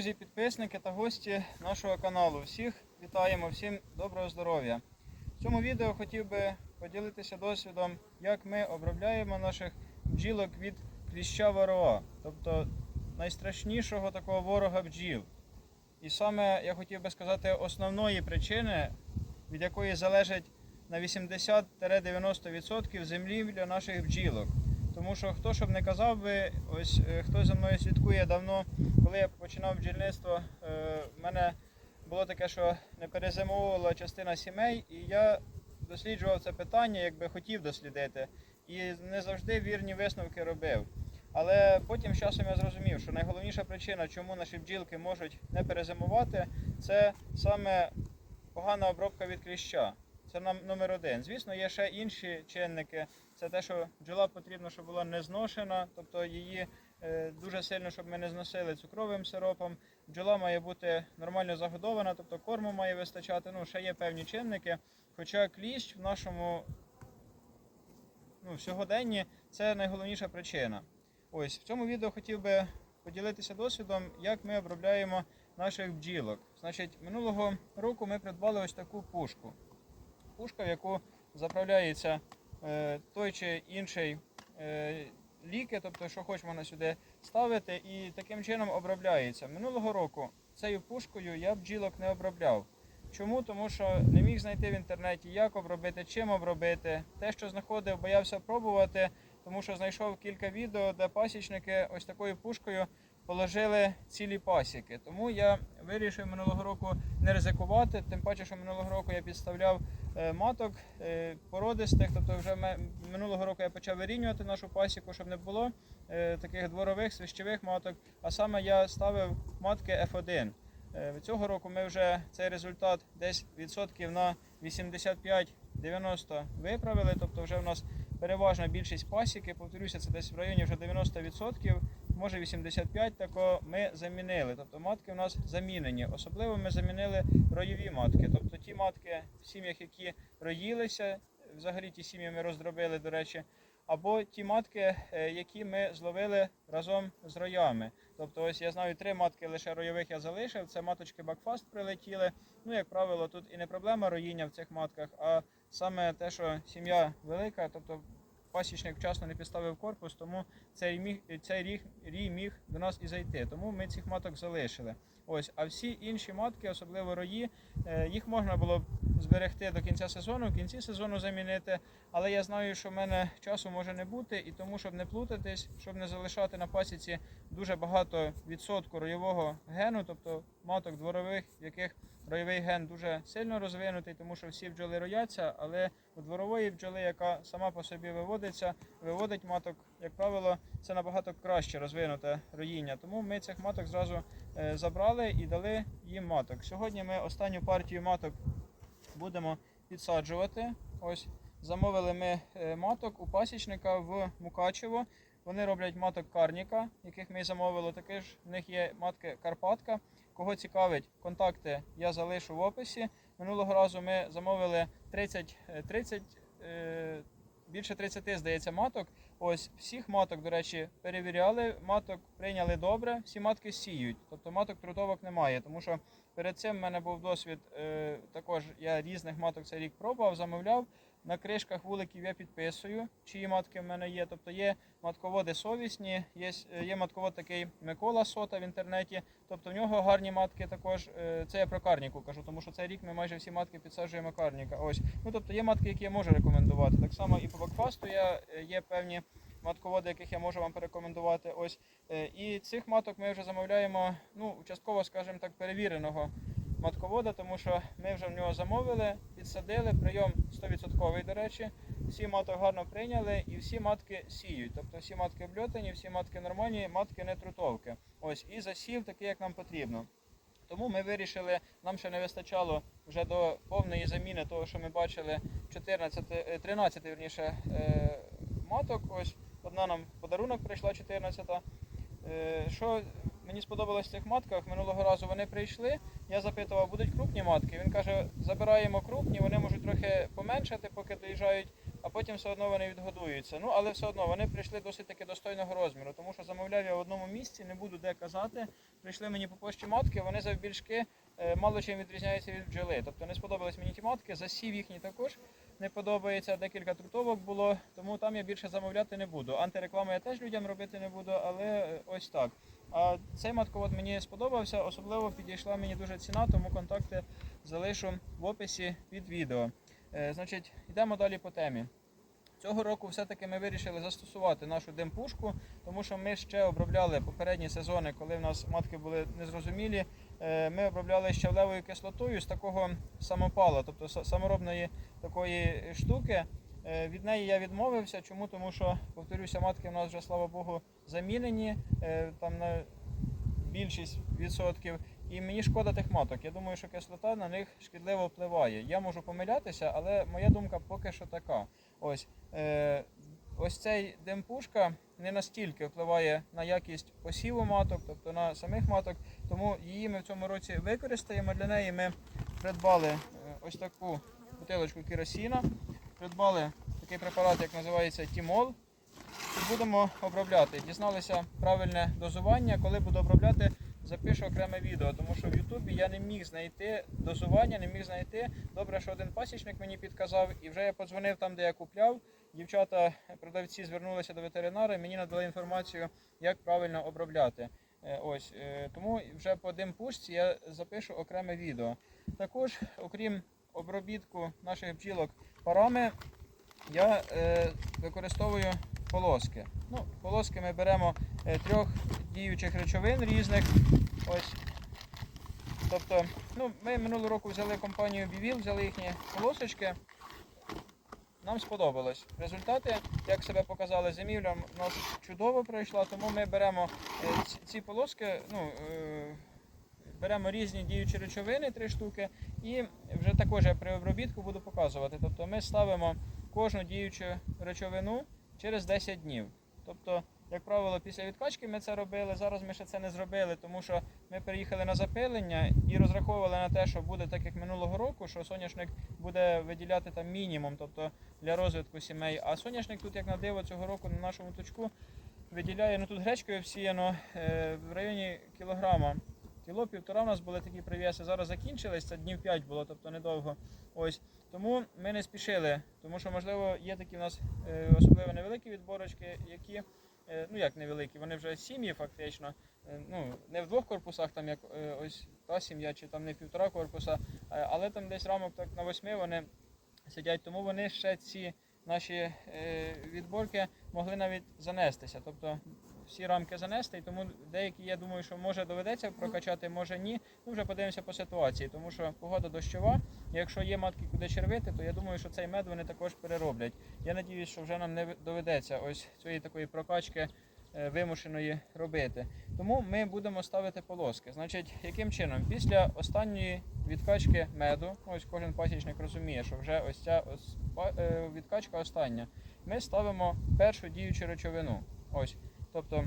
Друзі, підписники та гості нашого каналу. Всіх вітаємо, всім доброго здоров'я. В цьому відео хотів би поділитися досвідом, як ми обробляємо наших бджілок від кліща вароа, тобто найстрашнішого такого ворога бджіл. І саме я хотів би сказати основної причини, від якої залежить на 80-90% землі для наших бджілок. Тому що хто щоб не казав би, ось е, хто за мною слідкує давно, коли я починав бджільництво, е, в мене було таке, що не перезимовувала частина сімей, і я досліджував це питання, якби хотів дослідити, і не завжди вірні висновки робив. Але потім з часом я зрозумів, що найголовніша причина, чому наші бджілки можуть не перезимувати, це саме погана обробка від кліща. Це номер один. Звісно, є ще інші чинники. Це те, що бджола потрібно, щоб була не зношена, тобто її е, дуже сильно, щоб ми не зносили цукровим сиропом. Бджола має бути нормально загодована, тобто корму має вистачати. Ну, ще є певні чинники. Хоча кліщ в нашому ну, сьогоденні це найголовніша причина. Ось в цьому відео хотів би поділитися досвідом, як ми обробляємо наших бджілок. Значить, минулого року ми придбали ось таку пушку. Пушка, в яку заправляється е, той чи інший е, ліки, тобто, що хоч можна сюди ставити, і таким чином обробляється. Минулого року цією пушкою я бджілок не обробляв. Чому? Тому що не міг знайти в інтернеті, як обробити, чим обробити. Те, що знаходив, боявся пробувати, тому що знайшов кілька відео, де пасічники ось такою пушкою положили цілі пасіки. Тому я вирішив минулого року не ризикувати. Тим паче, що минулого року я підставляв маток е, породистих. Тобто, вже минулого року я почав вирівнювати нашу пасіку, щоб не було е, таких дворових свищових маток. А саме я ставив матки F1. Е, Цього року ми вже цей результат десь відсотків на 85-90 виправили. Тобто вже в нас переважна більшість пасіки, повторюся, це десь в районі вже 90%, може 85% тако ми замінили. Тобто матки у нас замінені. Особливо ми замінили ройові матки. Тобто ті матки в сім'ях, які роїлися, взагалі ті сім'ї ми роздробили, до речі. Або ті матки, е, які ми зловили разом з роями. Тобто, ось я знаю три матки лише ройових я залишив. Це маточки Бакфаст прилетіли. Ну, як правило, тут і не проблема роїння в цих матках, а саме те, що сім'я велика, тобто пасічник вчасно не підставив корпус, тому цей міг цей ріг рій міг до нас і зайти. Тому ми цих маток залишили. Ось, а всі інші матки, особливо рої, е, їх можна було б зберегти до кінця сезону, в кінці сезону замінити. Але я знаю, що в мене часу може не бути, і тому, щоб не плутатись, щоб не залишати на пасіці дуже багато відсотку ройового гену, тобто маток дворових, яких ройовий ген дуже сильно розвинутий, тому що всі бджоли рояться, але у дворової бджоли, яка сама по собі виводиться, виводить маток, як правило, це набагато краще розвинуте роїння. Тому ми цих маток зразу е, забрали і дали їм маток. Сьогодні ми останню партію маток будемо підсаджувати. Ось замовили ми е, маток у пасічника в Мукачево. Вони роблять маток карніка, яких ми замовили. Такі ж в них є матки Карпатка. Кого цікавить, контакти я залишу в описі. Минулого разу ми замовили 30, е, 30 е, більше 30, здається, маток. Ось всіх маток, до речі, перевіряли. Маток прийняли добре. Всі матки сіють, тобто маток трутовок немає. Тому що перед цим в мене був досвід. Е, також я різних маток цей рік пробував, замовляв. На кришках вуликів я підписую, чиї матки в мене є. Тобто є матководи совісні, є, є матковод такий Микола Сота в інтернеті. Тобто в нього гарні матки також. Е, Це я про карніку кажу, тому що цей рік ми майже всі матки підсаджуємо карніка. Ось. Ну тобто є матки, які я можу рекомендувати. Так само і по бакфасту я, е, є певні матководи, яких я можу вам порекомендувати. Ось. Е, І цих маток ми вже замовляємо, ну, частково, скажімо так, перевіреного матковода, тому що ми вже в нього замовили, підсадили, прийом 100% до речі. Всі маток гарно прийняли і всі матки сіють. Тобто всі матки обльотані, всі матки нормальні, матки не трутовки. Ось і засів такий, як нам потрібно. Тому ми вирішили, нам ще не вистачало вже до повної заміни того, що ми бачили 14, е, 13 вірніше, е, маток. Ось одна нам подарунок прийшла 14. Е, Що мені сподобалось в цих матках, минулого разу вони прийшли. Я запитував, будуть крупні матки. Він каже, забираємо крупні, вони можуть трохи поменшати, поки доїжджають а потім все одно вони відгодуються. Ну, але все одно вони прийшли досить таки достойного розміру, тому що замовляв я в одному місці, не буду де казати. Прийшли мені по пошті матки, вони завбільшки е, мало чим відрізняються від бджоли. Тобто не сподобались мені ті матки, засів їхній також не подобається. Декілька трутовок було, тому там я більше замовляти не буду. Антирекламу я теж людям робити не буду, але е, ось так. А цей матковод мені сподобався, особливо підійшла мені дуже ціна, тому контакти залишу в описі під відео. Е, значить, йдемо далі по темі. Цього року все-таки ми вирішили застосувати нашу димпушку, тому що ми ще обробляли попередні сезони, коли в нас матки були незрозумілі. Е, Ми обробляли щавлевою кислотою з такого самопала, тобто саморобної такої штуки. Е, Від неї я відмовився. Чому? Тому що, повторюся, матки в нас вже, слава Богу, замінені е, там на більшість відсотків. І мені шкода тих маток. Я думаю, що кислота на них шкідливо впливає. Я можу помилятися, але моя думка поки що така. Ось, е, ось цей димпушка не настільки впливає на якість посіву маток, тобто на самих маток. Тому її ми в цьому році використаємо. Для неї ми придбали е, ось таку бутилочку керосіна, придбали такий препарат, як називається Тімол. І будемо обробляти. Дізналися правильне дозування. Коли буду обробляти, запишу окреме відео, тому що в Ютубі я не міг знайти дозування, не міг знайти. Добре, що один пасічник мені підказав, і вже я подзвонив там, де я купляв. Дівчата, продавці звернулися до ветеринара і мені надали інформацію, як правильно обробляти. Е, Ось е, тому вже по димпушці я запишу окреме відео. Також, окрім обробітку наших бджілок парами, я е, використовую полоски. Ну, полоски ми беремо е, трьох діючих речовин різних. Ось. Тобто, ну, ми минулого року взяли компанію Bivil, взяли їхні полосочки. Нам сподобалось. Результати, як себе показали, зимівля у нас чудово пройшла, тому ми беремо е, ці- полоски, ну, е, беремо різні діючі речовини, три штуки, і вже також я при обробітку буду показувати. Тобто ми ставимо кожну діючу речовину через 10 днів. Тобто, як правило, після відкачки ми це робили. Зараз ми ще це не зробили, тому що ми переїхали на запилення і розраховували на те, що буде так, як минулого року, що соняшник буде виділяти там мінімум, тобто для розвитку сімей. А соняшник тут, як на диво, цього року на нашому точку виділяє, ну тут гречкою всіяно е, в районі кілограма. Кіло півтора у нас були такі прив'яси. Зараз закінчились, це днів 5 було, тобто недовго. Ось тому ми не спішили, тому що можливо є такі в нас е, особливо невеликі відборочки, які е, ну як невеликі, вони вже сім'ї фактично. Е, ну не в двох корпусах, там як ось та сім'я, чи там не півтора корпуса, але там десь рамок так на восьми вони сидять. Тому вони ще ці наші відборки могли навіть занестися. Тобто всі рамки занести, і тому деякі, я думаю, що може доведеться прокачати, може ні. Ну вже подивимося по ситуації, тому що погода дощова. Якщо є матки куди червити, то я думаю, що цей мед вони також перероблять. Я надіюсь, що вже нам не доведеться ось цієї такої прокачки е, вимушеної робити. Тому ми будемо ставити полоски. Значить, яким чином? Після останньої відкачки меду, ось кожен пасічник розуміє, що вже ось ця ось, е, відкачка остання. Ми ставимо першу діючу речовину. Ось. Тобто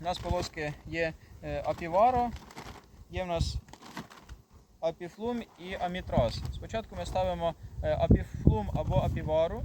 у нас полоски є е, апіваро, є в нас апіфлум і амітраз. Спочатку ми ставимо е, апіфлум або апівару.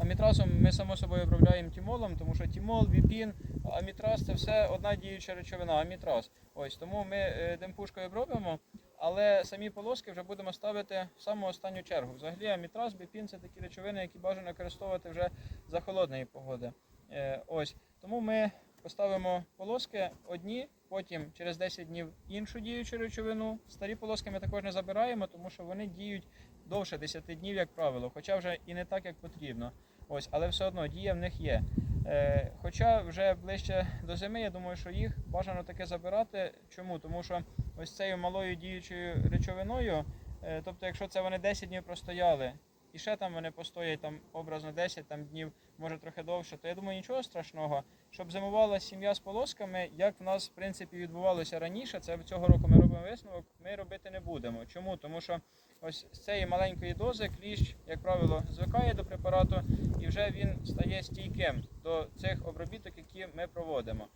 Амітрасом ми само собою обробляємо тімолом, тому що тімол, віпін, амітраз це все одна діюча речовина, амітраз. Ось тому ми е, демпушкою обробимо, але самі полоски вже будемо ставити в саму останню чергу. Взагалі амітраз, біпін це такі речовини, які бажано використовувати вже за холодної погоди. Е, Ось тому ми поставимо полоски одні, потім через 10 днів іншу діючу речовину. Старі полоски ми також не забираємо, тому що вони діють довше 10 днів, як правило, хоча вже і не так, як потрібно. Ось, але все одно дія в них є. Е, хоча вже ближче до зими, я думаю, що їх бажано таке забирати. Чому? Тому що ось цією малою діючою речовиною, е, тобто, якщо це вони 10 днів простояли, і ще там вони постоять там образно 10 там, днів, може трохи довше, то я думаю, нічого страшного. Щоб зимувала сім'я з полосками, як в нас в принципі відбувалося раніше, це цього року ми робимо висновок, ми робити не будемо. Чому? Тому що ось з цієї маленької дози кліщ, як правило, звикає до препарату і вже він стає стійким до цих обробіток, які ми проводимо.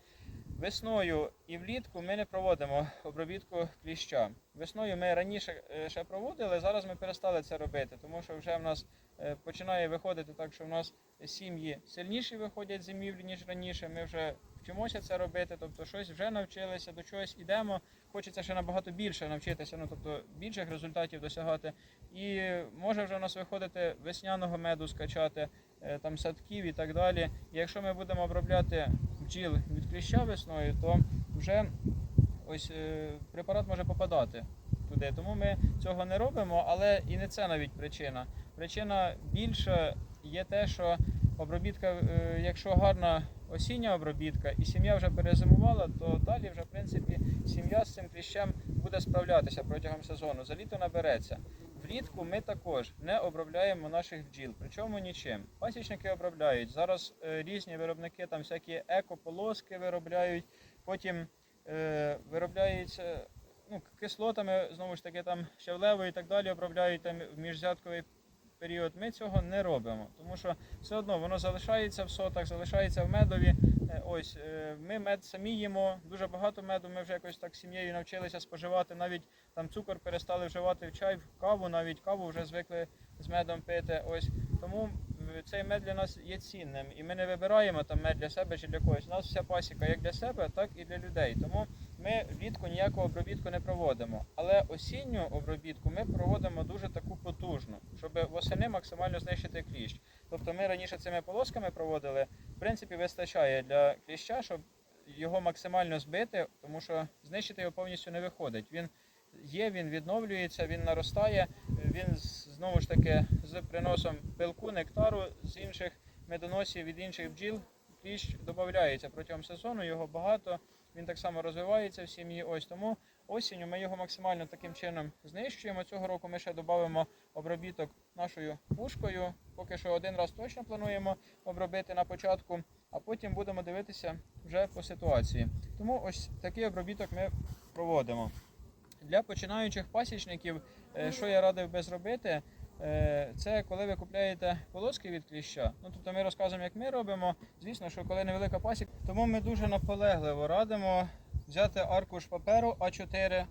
Весною і влітку ми не проводимо обробітку кліща. Весною ми раніше е, ще проводили, зараз ми перестали це робити, тому що вже в нас е, починає виходити так, що в нас сім'ї сильніші виходять з зимівлі, ніж раніше. Ми вже вчимося це робити, тобто щось вже навчилися, до чогось ідемо. Хочеться ще набагато більше навчитися, ну тобто більших результатів досягати. І може вже в нас виходити весняного меду скачати, е, там садків і так далі. І якщо ми будемо обробляти бджіл від кліща весною, то вже ось е, препарат може попадати туди. Тому ми цього не робимо, але і не це навіть причина. Причина більша є те, що обробітка, е, якщо гарна осіння обробітка і сім'я вже перезимувала, то далі вже в принципі сім'я з цим кліщем буде справлятися протягом сезону. За літо набереться. Влітку ми також не обробляємо наших бджіл, причому нічим. Пасічники обробляють. Зараз е, різні виробники там всякі екополоски виробляють, потім е, виробляються ну, кислотами, знову ж таки, там щавлево і так далі обробляють там в міжзятковий період. Ми цього не робимо, тому що все одно воно залишається в сотах, залишається в медові. Е, Ось е, ми мед самі їмо, дуже багато меду. Ми вже якось так сім'єю навчилися споживати. Навіть там цукор перестали вживати в чай, в каву, навіть каву вже звикли з медом пити. Ось тому цей мед для нас є цінним, і ми не вибираємо там мед для себе чи для когось. У нас вся пасіка як для себе, так і для людей. Тому ми влітку ніякого обробітку не проводимо. Але осінню обробітку ми проводимо дуже таку потужну, щоб восени максимально знищити кліщ. Тобто ми раніше цими полосками проводили, в принципі, вистачає для кліща, щоб його максимально збити, тому що знищити його повністю не виходить. Він є, він відновлюється, він наростає, він знову ж таки з приносом пилку, нектару з інших медоносів від інших бджіл. Кліщ додається протягом сезону, його багато, він так само розвивається в сім'ї. Ось тому осінню ми його максимально таким чином знищуємо. Цього року ми ще додамо обробіток нашою пушкою. Поки що один раз точно плануємо обробити на початку, а потім будемо дивитися вже по ситуації. Тому ось такий обробіток ми проводимо. Для починаючих пасічників, е, що я радив би зробити, це коли ви купляєте полоски від кліща. Ну тобто ми розказуємо, як ми робимо. Звісно, що коли невелика пасіка, тому ми дуже наполегливо радимо взяти аркуш паперу А4,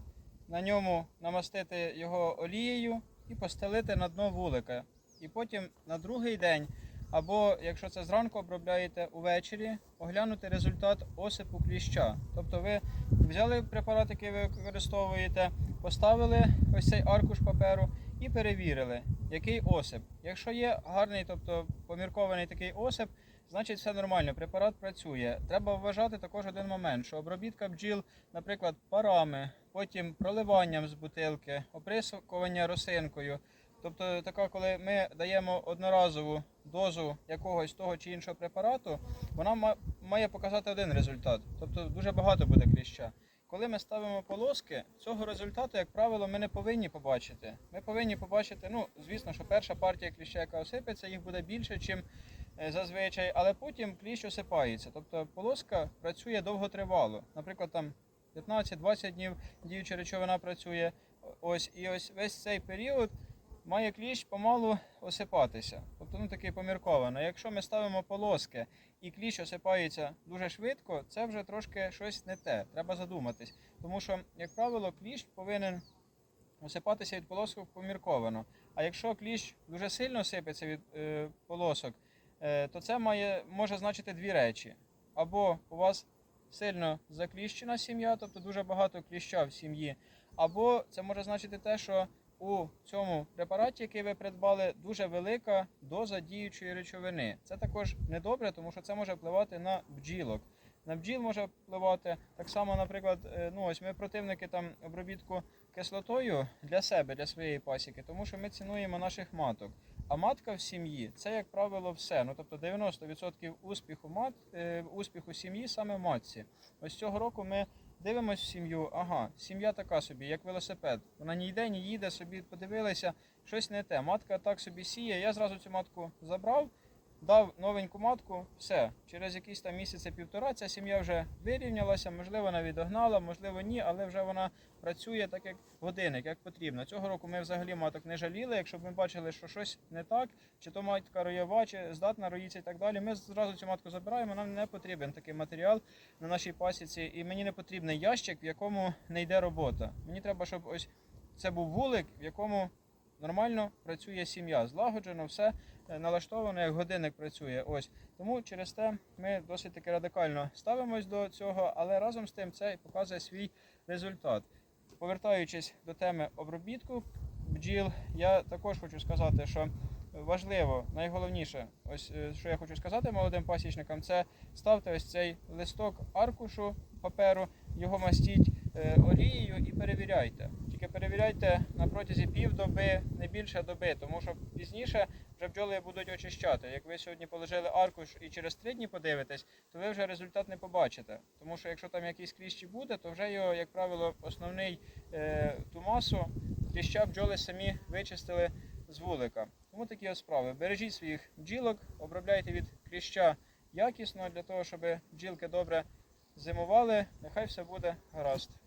на ньому намастити його олією і постелити на дно вулика. І потім на другий день, або якщо це зранку обробляєте увечері, оглянути результат осипу кліща. Тобто ви взяли препарат, який ви використовуєте, поставили ось цей аркуш паперу і перевірили, який осип. Якщо є гарний, тобто поміркований такий осип, значить все нормально, препарат працює. Треба вважати також один момент, що обробітка бджіл, наприклад, парами, потім проливанням з бутилки, оприскування росинкою. Тобто, така, коли ми даємо одноразову дозу якогось того чи іншого препарату, вона ма- має показати один результат. Тобто дуже багато буде кліща. Коли ми ставимо полоски, цього результату, як правило, ми не повинні побачити. Ми повинні побачити, ну, звісно, що перша партія кліща, яка осипеться, їх буде більше, ніж зазвичай, але потім кліщ осипається. Тобто полоска працює довготривало. Наприклад, там 15-20 днів діюча речовина працює. Ось і ось весь цей період має кліщ помалу осипатися. Тобто ну такий помірковано. Якщо ми ставимо полоски і кліщ осипається дуже швидко, це вже трошки щось не те. Треба задуматись. Тому що, як правило, кліщ повинен осипатися від полосок помірковано. А якщо кліщ дуже сильно сипеться від е, полосок, е, то це має, може значити дві речі. Або у вас сильно закліщена сім'я, тобто дуже багато кліща в сім'ї, або це може значити те, що у цьому препараті, який ви придбали, дуже велика доза діючої речовини. Це також недобре, тому що це може впливати на бджілок. На бджіл може впливати так само, наприклад, е, ну ось ми противники там обробітку кислотою для себе, для своєї пасіки, тому що ми цінуємо наших маток. А матка в сім'ї це, як правило, все. Ну тобто 90% успіху мат, е, успіху сім'ї саме матці. Ось цього року ми дивимося в сім'ю. Ага, сім'я така собі, як велосипед. Вона ні йде, ні їде, собі подивилися, щось не те. Матка так собі сіє. Я зразу цю матку забрав, дав новеньку матку, все. Через якісь там місяці півтора ця сім'я вже вирівнялася, можливо, навіть догнала, можливо, ні, але вже вона працює так, як годинник, як потрібно. Цього року ми взагалі маток не жаліли. Якщо б ми бачили, що щось не так, чи то матка роєва, чи здатна роїться і так далі. Ми зразу цю матку забираємо. Нам не потрібен такий матеріал на нашій пасіці, і мені не потрібний ящик, в якому не йде робота. Мені треба, щоб ось це був вулик, в якому нормально працює сім'я, злагоджено, все е, налаштовано, як годинник працює. Ось тому через те ми досить таки радикально ставимось до цього, але разом з тим це і показує свій результат. Повертаючись до теми обробітку бджіл, я також хочу сказати, що важливо, найголовніше, ось е, що я хочу сказати молодим пасічникам, це ставте ось цей листок аркушу паперу, його мастіть е, олією і перевіряйте. Перевіряйте на протязі півдоби, не більше доби, тому що пізніше вже бджоли будуть очищати. Як ви сьогодні положили аркуш і через три дні подивитесь, то ви вже результат не побачите. Тому що якщо там якийсь кліщ і буде, то вже його, як правило, основний е, ту масу кліща бджоли самі вичистили з вулика. Тому такі ось справи. Бережіть своїх бджілок, обробляйте від кліща якісно для того, щоб бджілки добре зимували. Нехай все буде гаразд.